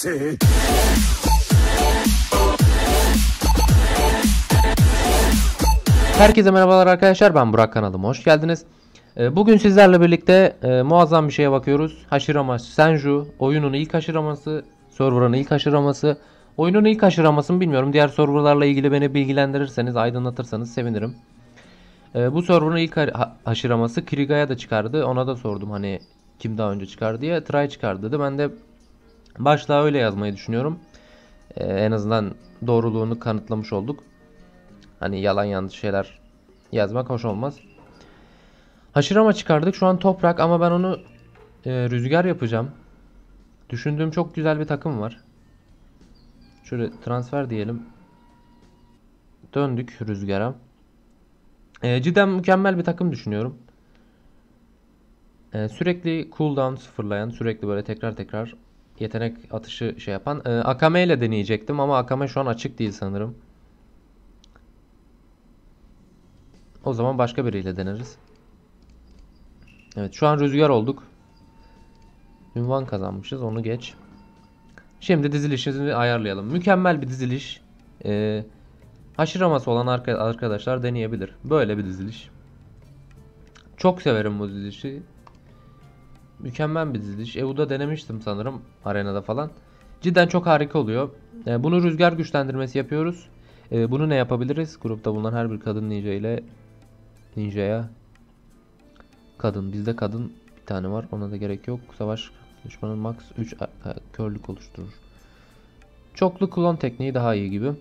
see. Herkese merhabalar arkadaşlar ben Burak kanalıma hoş geldiniz. Ee, Bugün sizlerle birlikte e, muazzam bir şeye bakıyoruz. Haşirama Senju oyunun ilk haşıraması, server'ın ilk haşıraması. Oyunun ilk haşıramasını bilmiyorum. Diğer serverlarla ilgili beni bilgilendirirseniz, aydınlatırsanız sevinirim. Ee, bu server'ın ilk ha- ha- haşıraması Kriga'ya da çıkardı. Ona da sordum hani kim daha önce çıkar diye. Try çıkardı dedi. Ben de başlığa öyle yazmayı düşünüyorum. Ee, en azından doğruluğunu kanıtlamış olduk. Hani yalan yanlış şeyler yazmak hoş olmaz. Haşirama çıkardık. Şu an toprak ama ben onu e, rüzgar yapacağım. Düşündüğüm çok güzel bir takım var. Şöyle transfer diyelim. Döndük rüzgara. E, cidden mükemmel bir takım düşünüyorum. E, sürekli cooldown sıfırlayan, sürekli böyle tekrar tekrar yetenek atışı şey yapan. E, Akame ile deneyecektim ama Akame şu an açık değil sanırım. O zaman başka biriyle deneriz. Evet şu an rüzgar olduk. Ünvan kazanmışız onu geç. Şimdi dizilişimizi ayarlayalım. Mükemmel bir diziliş. Ee, haşıraması olan arka- arkadaşlar deneyebilir. Böyle bir diziliş. Çok severim bu dizilişi. Mükemmel bir diziliş. EU'da denemiştim sanırım arenada falan. Cidden çok harika oluyor. Ee, bunu rüzgar güçlendirmesi yapıyoruz. Ee, bunu ne yapabiliriz? Grupta bulunan her bir kadın ninja ile ninjaya kadın. Bizde kadın bir tane var. Ona da gerek yok. Savaş düşmanın max 3 körlük oluşturur. Çoklu klon tekniği daha iyi gibi.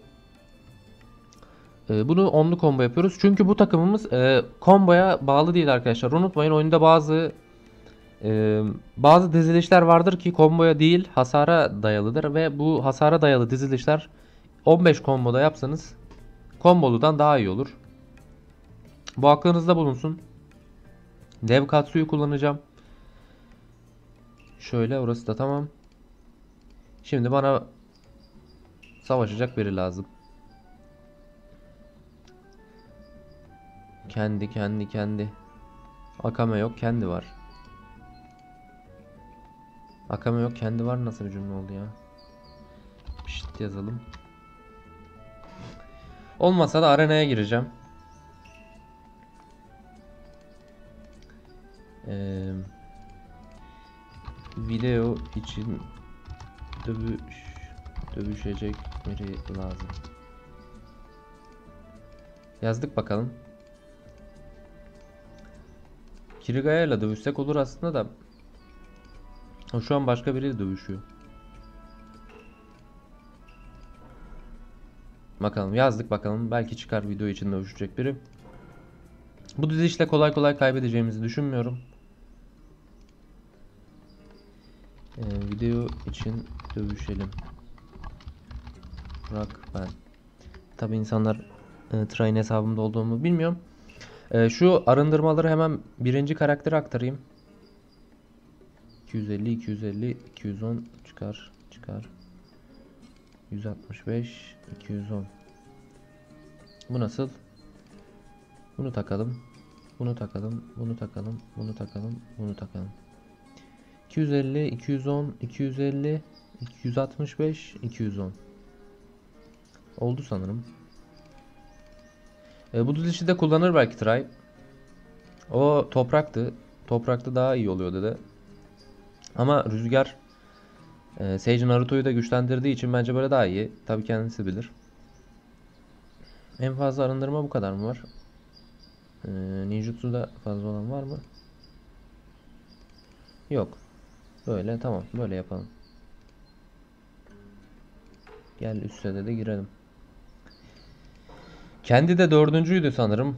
Ee, bunu onlu combo yapıyoruz. Çünkü bu takımımız e, comboya bağlı değil arkadaşlar. Unutmayın oyunda bazı e, bazı dizilişler vardır ki comboya değil hasara dayalıdır ve bu hasara dayalı dizilişler 15 comboda yapsanız komboludan daha iyi olur. Bu aklınızda bulunsun. Dev Katsu'yu kullanacağım. Şöyle orası da tamam. Şimdi bana savaşacak biri lazım. Kendi kendi kendi. Akame yok kendi var. Akame yok kendi var nasıl bir cümle oldu ya? Pişt yazalım. Olmasa da arenaya gireceğim. Ee, video için dövüş dövüşecek biri lazım. Yazdık bakalım. Kirigaya ile dövüşsek olur aslında da. O şu an başka biriyle dövüşüyor. Bakalım yazdık bakalım. Belki çıkar video için dövüşecek biri. Bu dizilişle kolay kolay kaybedeceğimizi düşünmüyorum. Ee, video için dövüşelim. Burak ben. Tabi insanlar e, Train hesabımda olduğumu bilmiyorum. E, şu arındırmaları hemen birinci karaktere aktarayım. 250, 250, 210 çıkar, çıkar. 165, 210. Bu nasıl? Bunu takalım. Bunu takalım. Bunu takalım. Bunu takalım. Bunu takalım. 250, 210, 250, 265, 210. Oldu sanırım. E, bu dizilişi de kullanır belki Try. O topraktı. Toprakta daha iyi oluyor dedi. Ama Rüzgar e, Sage Naruto'yu da güçlendirdiği için bence böyle daha iyi. Tabii kendisi bilir. En fazla arındırma bu kadar mı var? E, Ninjutsu'da fazla olan var mı? Yok. Böyle tamam. Böyle yapalım. Gel üstte de girelim. Kendi de dördüncüydü sanırım.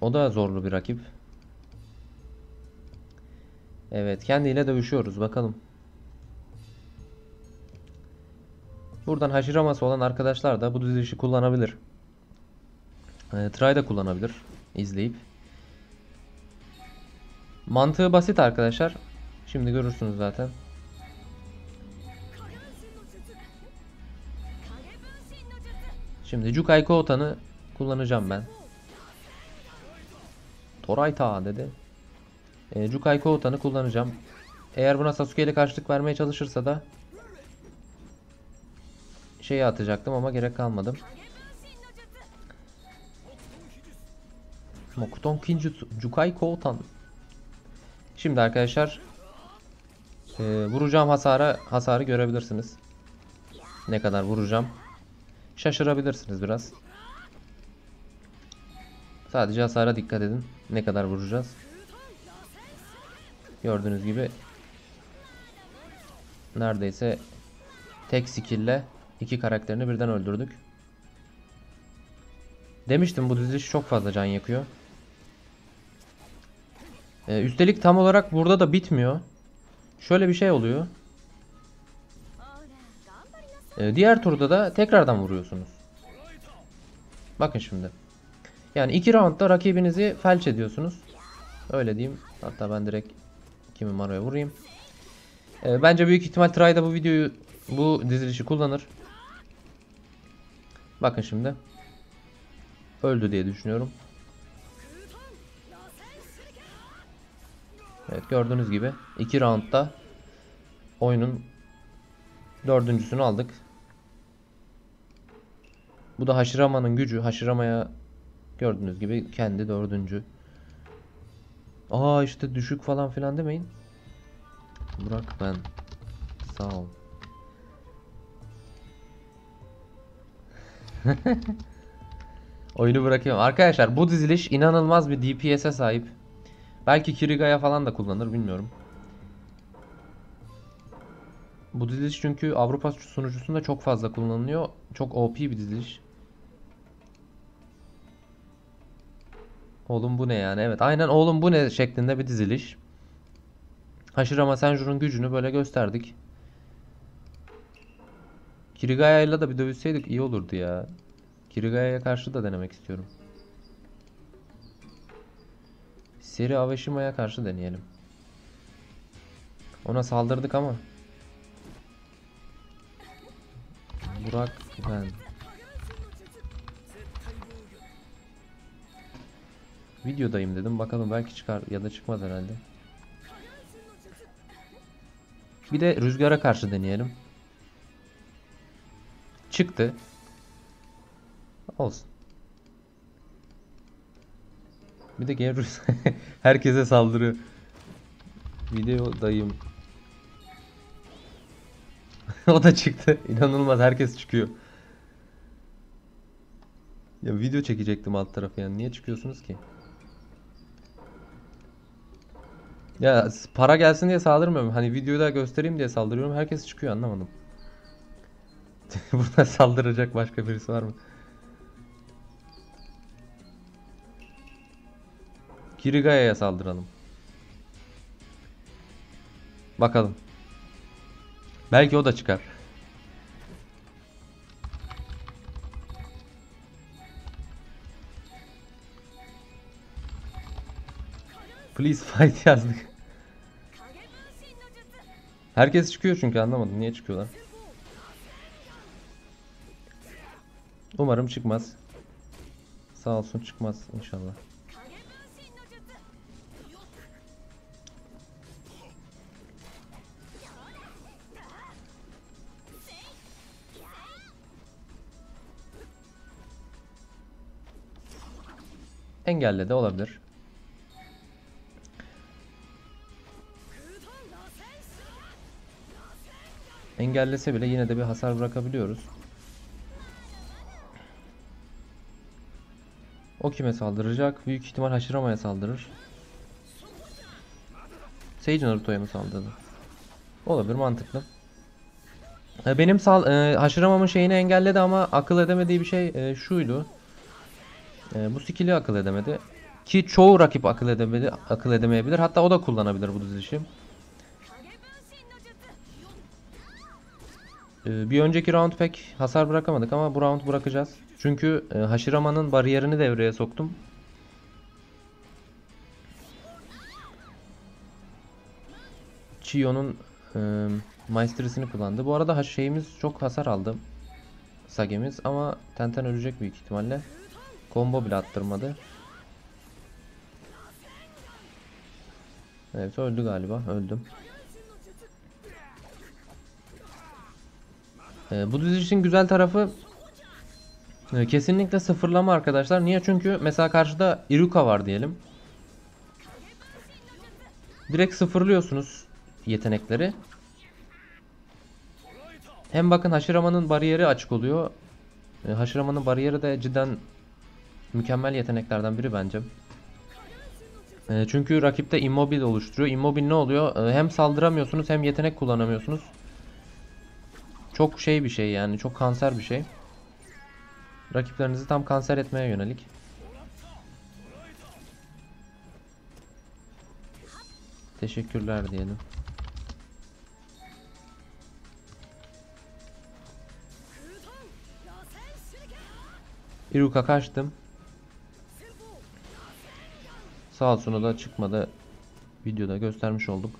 O da zorlu bir rakip. Evet kendiyle dövüşüyoruz bakalım. Buradan haşiraması olan arkadaşlar da bu dizilişi kullanabilir. E, try da kullanabilir. izleyip. Mantığı basit arkadaşlar. Şimdi görürsünüz zaten. Şimdi Jukai Kotan'ı kullanacağım ben. Toraita dedi. E, Jukai Kotan'ı kullanacağım. Eğer buna Sasuke ile karşılık vermeye çalışırsa da şeyi atacaktım ama gerek kalmadı. Mokuton Kinjutsu Jukai Koutan. Şimdi arkadaşlar e, vuracağım hasara hasarı görebilirsiniz. Ne kadar vuracağım. Şaşırabilirsiniz biraz. Sadece hasara dikkat edin. Ne kadar vuracağız. Gördüğünüz gibi neredeyse tek skill'le iki karakterini birden öldürdük. Demiştim bu diziliş çok fazla can yakıyor. Ee, üstelik tam olarak burada da bitmiyor. Şöyle bir şey oluyor. Ee, diğer turda da tekrardan vuruyorsunuz. Bakın şimdi. Yani iki roundda rakibinizi felç ediyorsunuz. Öyle diyeyim. Hatta ben direkt kimi Maro'ya vurayım. Ee, bence büyük ihtimal Try da bu videoyu bu dizilişi kullanır. Bakın şimdi. Öldü diye düşünüyorum. Evet gördüğünüz gibi iki roundda oyunun dördüncüsünü aldık. Bu da Hashirama'nın gücü. Hashirama'ya gördüğünüz gibi kendi dördüncü. Aa işte düşük falan filan demeyin. Burak ben. Sağ ol. Oyunu bırakıyorum. Arkadaşlar bu diziliş inanılmaz bir DPS'e sahip. Belki Kirigaya falan da kullanır bilmiyorum. Bu diziliş çünkü Avrupa sunucusunda çok fazla kullanılıyor. Çok OP bir diziliş. Oğlum bu ne yani? Evet aynen oğlum bu ne şeklinde bir diziliş. Hashirama Senju'nun gücünü böyle gösterdik. Kirigaya ile de bir dövüşseydik iyi olurdu ya. Kirigaya'ya karşı da denemek istiyorum. Seri Avashima'ya karşı deneyelim. Ona saldırdık ama. Burak ben. Videodayım dedim. Bakalım belki çıkar ya da çıkmaz herhalde. Bir de rüzgara karşı deneyelim. Çıktı. Olsun. Bir de Gerus herkese saldırıyor. Videodayım. o da çıktı. İnanılmaz herkes çıkıyor. Ya video çekecektim alt tarafı yani. Niye çıkıyorsunuz ki? Ya para gelsin diye saldırmıyorum. Hani videoda göstereyim diye saldırıyorum. Herkes çıkıyor anlamadım. Burada saldıracak başka birisi var mı? Kirigaya'ya saldıralım. Bakalım. Belki o da çıkar. Please fight yazdık. Herkes çıkıyor çünkü anlamadım niye çıkıyorlar. Umarım çıkmaz. Sağ olsun çıkmaz inşallah. Engelle de olabilir. Engellese bile yine de bir hasar bırakabiliyoruz. O kime saldıracak? Büyük ihtimal Hashirama'ya saldırır. Sage Naruto'ya mı saldırdı? Olabilir mantıklı. E, Benim sal e, Hashirama'mın şeyini engelledi ama akıl edemediği bir şey e, şuydu. E, bu skill'i akıl edemedi. Ki çoğu rakip akıl edemedi, akıl edemeyebilir. Hatta o da kullanabilir bu dizilişi. Bir önceki round pek hasar bırakamadık ama bu round bırakacağız. Çünkü e, Hashirama'nın bariyerini devreye soktum. Chio'nun e, Maestrisini kullandı. Bu arada şeyimiz çok hasar aldı. Sage'miz ama Tenten ölecek büyük ihtimalle. Combo bile attırmadı. Evet öldü galiba. Öldüm. Ee, bu dizilişin güzel tarafı e, kesinlikle sıfırlama arkadaşlar. Niye? Çünkü mesela karşıda Iruka var diyelim. Direkt sıfırlıyorsunuz yetenekleri. Hem bakın Hashirama'nın bariyeri açık oluyor. E, Hashirama'nın bariyeri de cidden mükemmel yeteneklerden biri bence. E, çünkü rakipte immobil oluşturuyor. Immobil ne oluyor? E, hem saldıramıyorsunuz hem yetenek kullanamıyorsunuz. Çok şey bir şey yani. Çok kanser bir şey. Rakiplerinizi tam kanser etmeye yönelik. Teşekkürler diyelim. Iruka kaçtım. Sağ olsun da çıkmadı. Videoda göstermiş olduk.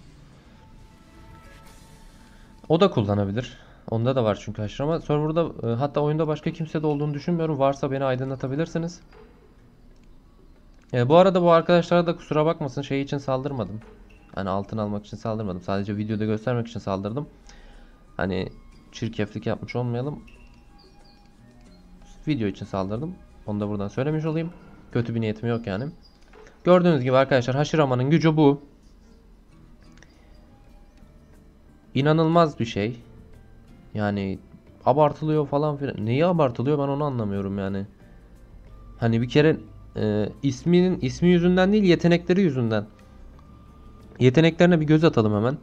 O da kullanabilir. Onda da var çünkü haşır ama serverda e, hatta oyunda başka kimse de olduğunu düşünmüyorum. Varsa beni aydınlatabilirsiniz. E, bu arada bu arkadaşlara da kusura bakmasın şey için saldırmadım. Hani altın almak için saldırmadım. Sadece videoda göstermek için saldırdım. Hani çirkeflik yapmış olmayalım. Video için saldırdım. Onu da buradan söylemiş olayım. Kötü bir niyetim yok yani. Gördüğünüz gibi arkadaşlar Hashirama'nın gücü bu. İnanılmaz bir şey. Yani abartılıyor falan filan. Neyi abartılıyor ben onu anlamıyorum yani. Hani bir kere e, isminin ismi yüzünden değil yetenekleri yüzünden. Yeteneklerine bir göz atalım hemen.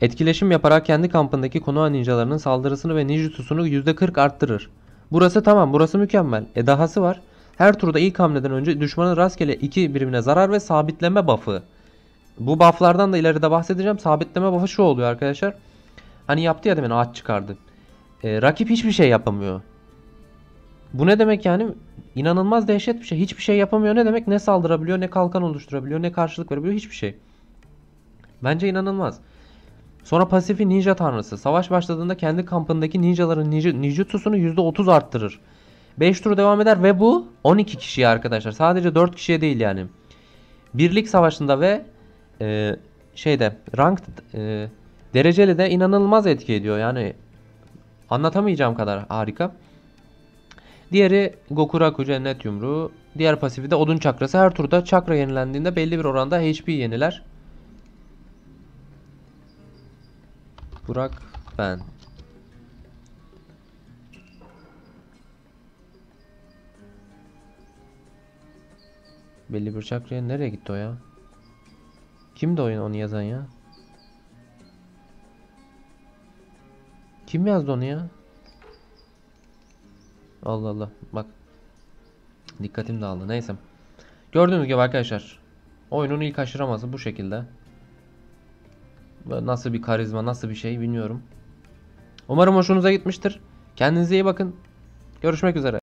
Etkileşim yaparak kendi kampındaki Konoha ninjalarının saldırısını ve ninjutsusunu %40 arttırır. Burası tamam, burası mükemmel. E dahası var. Her turda ilk hamleden önce düşmanın rastgele 2 birimine zarar ve sabitleme buff'ı. Bu buff'lardan da ileride bahsedeceğim. Sabitleme buff'ı şu oluyor arkadaşlar. Hani yaptı ya demin ağaç çıkardı. E, rakip hiçbir şey yapamıyor. Bu ne demek yani? İnanılmaz dehşet bir şey. Hiçbir şey yapamıyor ne demek? Ne saldırabiliyor, ne kalkan oluşturabiliyor, ne karşılık verebiliyor. Hiçbir şey. Bence inanılmaz. Sonra pasifi ninja tanrısı. Savaş başladığında kendi kampındaki ninjaların ninja, ninjutsusunu %30 arttırır. 5 tur devam eder ve bu 12 kişiye arkadaşlar. Sadece 4 kişiye değil yani. Birlik savaşında ve e, şeyde ranked e, dereceli de inanılmaz etki ediyor. Yani anlatamayacağım kadar harika. Diğeri Gokuraku cennet yumruğu. Diğer pasifi de odun çakrası. Her turda çakra yenilendiğinde belli bir oranda HP yeniler. Burak ben. Belli bir çakraya nereye gitti o ya? Kimdi oyun onu yazan ya? Kim yazdı onu ya? Allah Allah bak. Dikkatim dağıldı neyse. Gördüğünüz gibi arkadaşlar. Oyunun ilk aşıraması bu şekilde. Nasıl bir karizma nasıl bir şey bilmiyorum. Umarım hoşunuza gitmiştir. Kendinize iyi bakın. Görüşmek üzere.